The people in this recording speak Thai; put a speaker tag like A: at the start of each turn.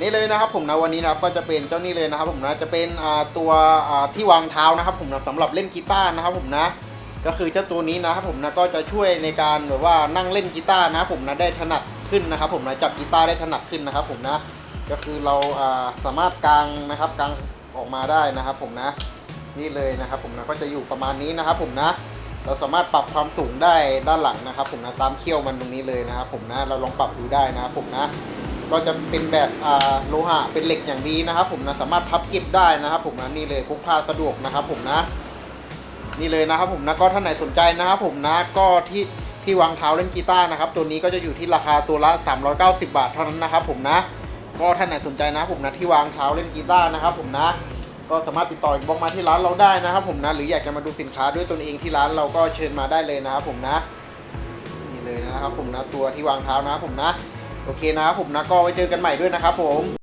A: นี่เลยนะครับผมนะวันนี้นะครับก็จะเป็นเจ้านี่เลยนะครับผมนะจะเป็นตัวที่วางเท้านะครับผมนะสำหรับเล่นกีตาร์นะครับผมนะก็คือเจ้าตัวนี้นะครับผมนะก็จะช่วยในการแบบว่านั่งเล่นกีตาร์นะผมนะได้ถนัดขึ้นนะครับผมนะจับกีตาร์ได้ถนัดขึ้นนะครับผมนะก็คือเราอ่าสามารถกางนะครับกางออกมาได้นะครับผมนะนี่เลยนะครับผมนะก็จะอยู่ประมาณนี้นะครับผมนะเราสามารถปรับความสูงได้ด้านหลังนะครับผมนะตามเขี้ยวมันตรงนี้เลยนะครับผมนะเราลองปรับดูได้นะครับผมนะ ก็จะเป็นแบบอ่าโลหะเป็นเหล็กอย่างดีนะครับ ผมนะสามารถพับเก็บได้นะครับ ผมนะนี่เลยพกพาสะดวกนะครับ ผมนะ นี่เลยนะครับ ผมนะก็ท่านไหนสนใจนะครับ ผมนะก็ที่ที่วางเท้าเล่นกีตาร์นะครับ ตัวนี้ก็จะอยู่ที่ราคาตัวละ 390 บาทเท่านั้นนะครับ ผมนะก็ท่านไหนสนใจนะผมนะที่วางเท้าเล่นกีตาร์นะครับ ผมนะ ก็สามารถติดต่อบอกมาที่ร้านเราได้นะครับ ผมนะ หรืออยากจะมาดูสินค้าด้วยตนเองที่ร้านเราก็เชิญมาได้เลยนะครับ ผมนะ นี่เลยนะครับ ผมนะตัวที่วางเท้านะครับผมนะ โอเคนะครับผมนะก็ไว้เจอกันใหม่ด้วยนะครับผม